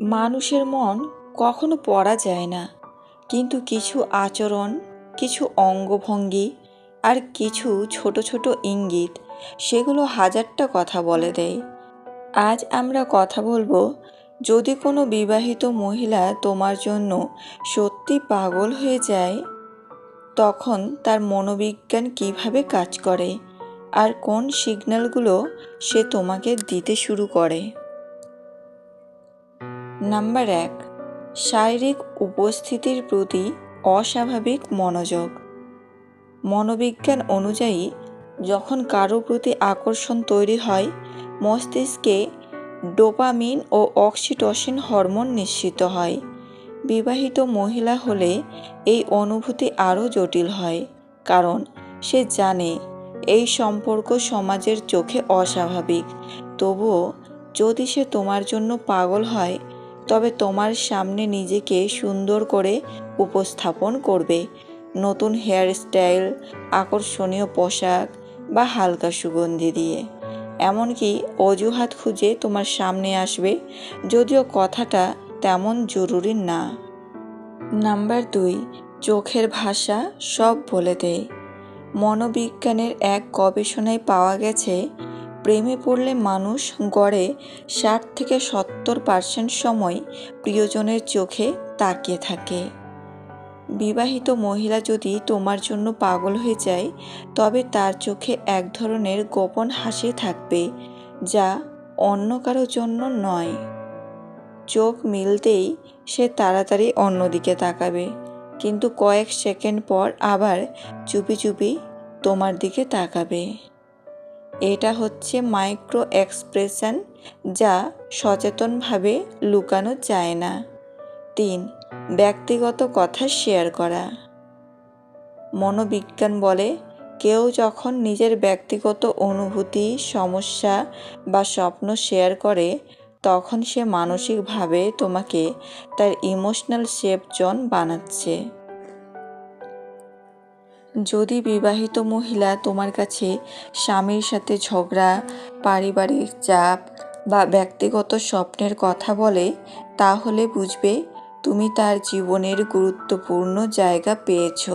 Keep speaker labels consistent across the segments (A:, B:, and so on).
A: মানুষের মন কখনো পড়া যায় না। কিন্তু কিছু আচরণ, কিছু অঙ্গভঙ্গি আর কিছু ছোট ছোট ইঙ্গিত, সেগুলো হাজারটা কথা বলে দেয়। আজ আমরা কথা বলব, যদি কোনো বিবাহিত মহিলা তোমার জন্য সত্যি পাগল হয়ে যায়, তখন তার মনোবিজ্ঞান কীভাবে কাজ করে? আর কোন সিগন্যালগুলো সে তোমাকে দিতে শুরু করে? নাম্বার এক, শারীরিক উপস্থিতির প্রতি অস্বাভাবিক মনোযোগ। মনোবিজ্ঞান অনুযায়ী, যখন কারও প্রতি আকর্ষণ তৈরি হয়, মস্তিষ্কে ডোপামিন ও অক্সিটোসিন হরমোন নিঃসৃত হয়। বিবাহিত মহিলা হলে এই অনুভূতি আরও জটিল হয়, কারণ সে জানে এই সম্পর্ক সমাজের চোখে অস্বাভাবিক। তবুও যদি সে তোমার জন্য পাগল হয় তবে তোমার সামনে নিজেকে সুন্দর করে উপস্থাপন করবে। নতুন হেয়ার স্টাইল আকর্ষণীয় পোশাক বা হালকা সুগন্ধি দিয়ে। এমনকি অজুহাত খুঁজে তোমার সামনে আসবে, যদিও কথাটা তেমন জরুরি না। নাম্বার দুই, চোখের ভাষা সব বলে দেয়। মনোবিজ্ঞানের এক গবেষণায় পাওয়া গেছে প্রেমে পড়লে মানুষ গড়ে ষাট থেকে সত্তর পার্সেন্ট সময় প্রিয়জনের চোখে তাকিয়ে থাকে। বিবাহিত মহিলা যদি তোমার জন্য পাগল হয়ে যায়, তবে তার চোখে এক ধরনের গোপন হাসি থাকবে, যা অন্য কারও জন্য নয়। চোখ মিলতেই সে তাড়াতাড়ি অন্যদিকে তাকাবে, কিন্তু কয়েক সেকেন্ড পর আবার চুপি চুপি তোমার দিকে তাকাবে। এটা হচ্ছে মাইক্রো এক্সপ্রেশন যা সচেতনভাবে লুকানো যায় না। তিন, ব্যক্তিগত কথা শেয়ার করা। মনোবিজ্ঞান বলে কেউ যখন নিজের ব্যক্তিগত অনুভূতি, সমস্যা বা স্বপ্ন শেয়ার করে, তখন সে মানসিকভাবে তোমাকে তার ইমোশনাল সেফ জোন বানাচ্ছে। যদি বিবাহিত মহিলা তোমার কাছে স্বামীর সাথে ঝগড়া, পারিবারিক চাপ বা ব্যক্তিগত স্বপ্নের কথা বলে, তাহলে বুঝবে তুমি তার জীবনের গুরুত্বপূর্ণ জায়গা পেয়েছ।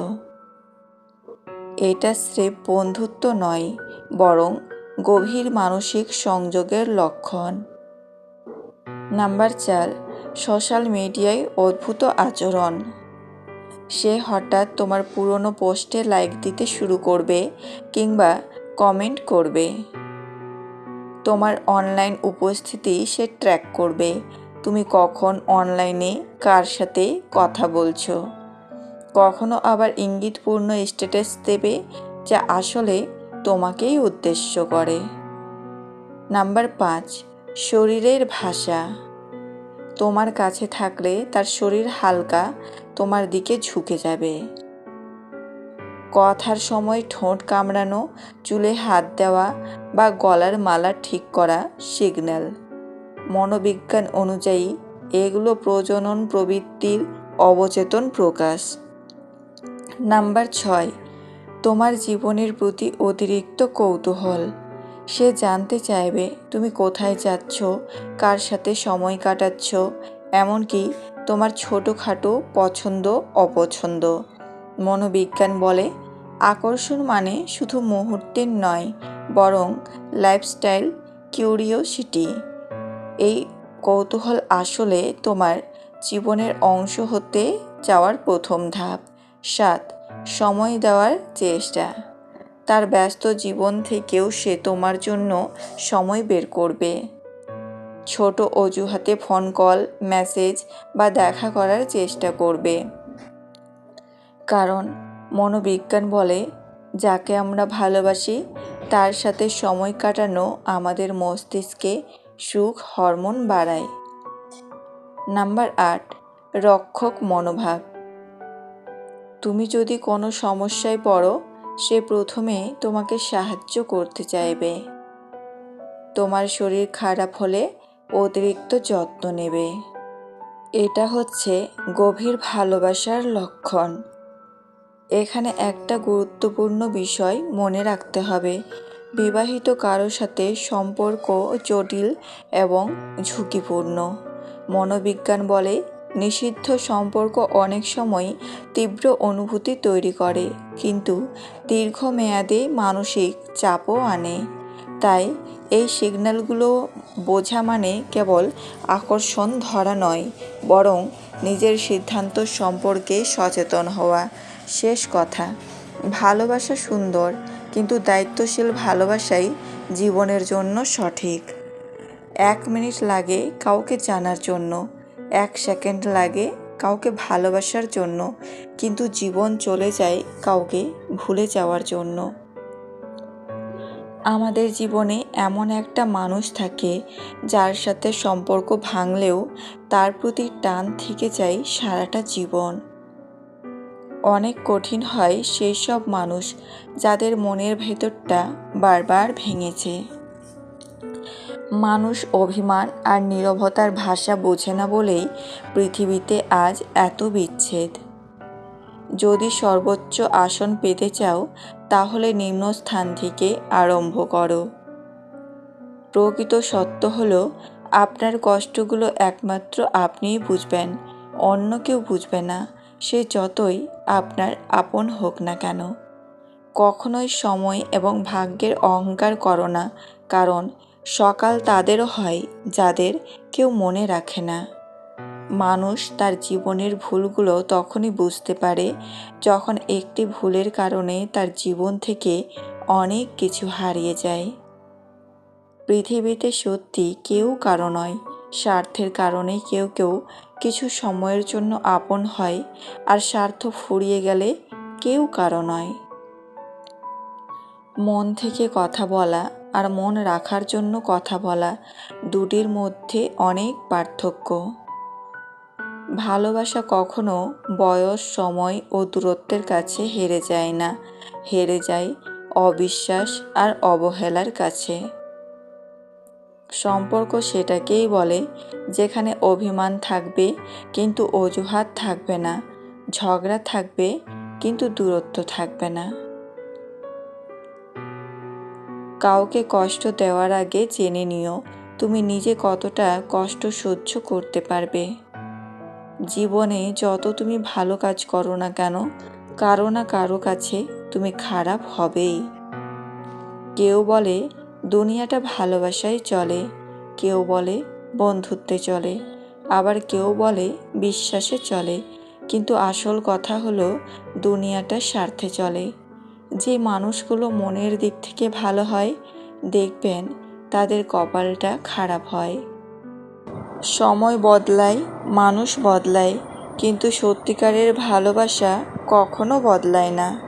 A: এটা স্রেফ বন্ধুত্ব নয়, বরং গভীর মানসিক সংযোগের লক্ষণ। নাম্বার চার, সোশ্যাল মিডিয়ায় অদ্ভুত আচরণ। সে হঠাৎ তোমার পুরনো পোস্টে লাইক দিতে শুরু করবে কিংবা কমেন্ট করবে। তোমার অনলাইন উপস্থিতি সে ট্র্যাক করবে। তুমি কখন অনলাইনে কার সাথে কথা বলছো? কখনো আবার ইঙ্গিতপূর্ণ স্ট্যাটাস দেবে যা আসলে তোমাকেই উদ্দেশ্য করে। নাম্বার পাঁচ, শরীরের ভাষা। তোমার কাছে থাকলে তার শরীর হালকা, তোমার দিকে ঝুঁকে যাবে। কথার সময় ঠোঁট কামড়ানো, চুলে হাত দেওয়া বা গলার মালা ঠিক করা সিগন্যাল। মনোবিজ্ঞান অনুযায়ী এগুলো প্রজনন প্রবৃত্তির অবচেতন প্রকাশ। নাম্বার ছয়, তোমার জীবনের প্রতি অতিরিক্ত কৌতূহল। সে জানতে চাইবে তুমি কোথায় যাচ্ছ, কার সাথে সময় কাটাচ্ছ, এমনকি তোমার ছোটোখাটো পছন্দ, অপছন্দ। মনোবিজ্ঞান বলে, আকর্ষণ মানে শুধু মুহূর্তের নয়, বরং লাইফস্টাইল কিউরিওসিটি এই কৌতূহল আসলে তোমার জীবনের অংশ হতে যাওয়ার প্রথম ধাপ। সাত, সময় দেওয়ার চেষ্টা। তার ব্যস্ত জীবন থেকেও সে তোমার জন্য সময় বের করবে। ছোট অজুহাতে ফোন কল মেসেজ বা দেখা করার চেষ্টা করবে। কারণ মনোবিজ্ঞান বলে, যাকে আমরা ভালোবাসি, তার সাথে সময় কাটানো আমাদের মস্তিষ্কে সুখ হরমোন বাড়ায়। নাম্বার আট, রক্ষক মনোভাব। তুমি যদি কোনো সমস্যায় পড়ো সে প্রথমে তোমাকে সাহায্য করতে চাইবে। তোমার শরীর খারাপ হলে অতিরিক্ত যত্ন নেবে। এটা হচ্ছে গভীর ভালোবাসার লক্ষণ। এখানে একটা গুরুত্বপূর্ণ বিষয় মনে রাখতে হবে। বিবাহিত কারোর সাথে সম্পর্ক জটিল এবং ঝুঁকিপূর্ণ। মনোবিজ্ঞান বলে নিষিদ্ধ সম্পর্ক অনেক সময় তীব্র অনুভূতি তৈরি করে, কিন্তু দীর্ঘমেয়াদে মানসিক চাপও আনে। তাই এই সিগন্যালগুলো বোঝা মানে কেবল আকর্ষণ ধরা নয়, বরং নিজের সিদ্ধান্ত সম্পর্কে সচেতন হওয়া। শেষ কথা, ভালোবাসা সুন্দর, কিন্তু দায়িত্বশীল ভালোবাসাই জীবনের জন্য সঠিক। এক মিনিট লাগে কাউকে জানার জন্য। এক সেকেন্ড লাগে কাউকে ভালোবাসার জন্য, কিন্তু জীবন চলে যায় কাউকে ভুলে যাওয়ার জন্য। আমাদের জীবনে এমন একটা মানুষ থাকে, যার সাথে সম্পর্ক ভাঙলেও তার প্রতি টান থেকে যায় সারাটা জীবন। অনেক কঠিন হয় সেই সব মানুষ, যাদের মনের ভেতরটা বারবার ভেঙেছে। মানুষ অভিমান আর নীরবতার ভাষা বোঝে না বলেই পৃথিবীতে আজ এত বিচ্ছেদ। যদি সর্বোচ্চ আসন পেতে চাও, তাহলে নিম্ন স্থান থেকে আরম্ভ করো। প্রকৃত সত্য হলো, আপনার কষ্টগুলো একমাত্র আপনিই বুঝবেন, অন্য কেউ বুঝবে না, সে যতই আপনার আপন হোক না কেন। কখনোই সময় এবং ভাগ্যের অহংকার করো না, কারণ সকাল তাদেরও হয় যাদের কেউ মনে রাখে না। মানুষ তার জীবনের ভুলগুলো তখনই বুঝতে পারে যখন একটি ভুলের কারণে তার জীবন থেকে অনেক কিছু হারিয়ে যায়। পৃথিবীতে সত্যি কেউ কারও নয়, স্বার্থের কারণে কেউ কেউ কিছু সময়ের জন্য আপন হয় আর স্বার্থ ফুরিয়ে গেলে কেউ কারও নয়। মন থেকে কথা বলা আর মন রাখার জন্য কথা বলা দুটির মধ্যে অনেক পার্থক্য। ভালোবাসা কখনো বয়স, সময় ও দূরত্বের কাছে হেরে যায় না। হেরে যায় অবিশ্বাস আর অবহেলার কাছে। সম্পর্ক সেটাকেই বলে যেখানে অভিমান থাকবে কিন্তু অজুহাত থাকবে না, ঝগড়া থাকবে কিন্তু দূরত্ব থাকবে না। কাউকে কষ্ট দেওয়ার আগে জেনে নিও, তুমি নিজে কতটা কষ্ট সহ্য করতে পারবে। জীবনে যত তুমি ভালো কাজ করো না কেন, কারও না কারও কাছে তুমি খারাপ হবেই। কেউ বলে, দুনিয়াটা ভালোবাসায় চলে। কেউ বলে, বন্ধুত্বে চলে। আবার কেউ বলে, বিশ্বাসে চলে। কিন্তু আসল কথা হলো, দুনিয়াটা স্বার্থে চলে। যে মানুষগুলো মনের দিক থেকে ভালো হয়, দেখবেন তাদের কপালটা খারাপ হয়। সময় বদলায়, মানুষ বদলায়, কিন্তু সত্যিকারের ভালোবাসা কখনো বদলায় না।